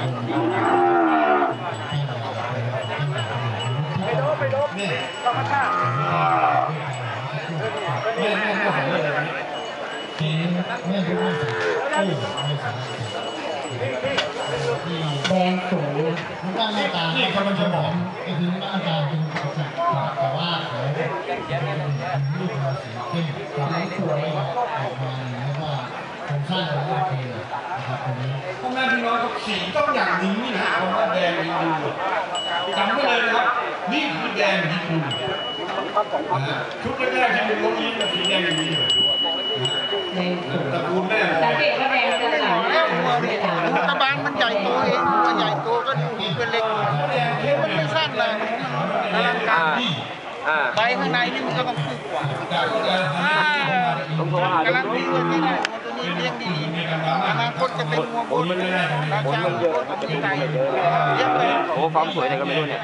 แดงสวยนะรูปร่างหน้าตานี่กำลังจะบอกไอ้ทีนี้หน้าตาเป็นปกติแต่ว่าเขารูปราศีเข้มความสวยออกมาแล้วก็โครงสร้างเขาโอเคนะครับตรงนี้ สีต้องอย่างนี้นะคำว่าแดงฮินดูจำไว้เลยนะครับ นี่คือแดงฮินดูนะชุดแรกๆที่เป็นโรงนี้เป็นสีแดงอย่างนี้เลยแดงสวยตระกูลแม่สังเกตว่าแดงจะหลังหน้าหัวไม่ต่างกระบาลมันใหญ่โตเองมันใหญ่โตก็ดูดีเป็นเล็กมันไม่สั้นเลยอลังการอ่าใบข้างในนี่มันก็ต้องคืบกว่าจากการอ่าต้องโทรหากำลังดีเลยที่ได้ตัวนี้เลี้ยงดีอนาคต จะเป็นงัวบุญราชาบุญที่ไหนเยอะเลยโอ้ความสวยเนี่ยก็ไม่รู้เนี่ย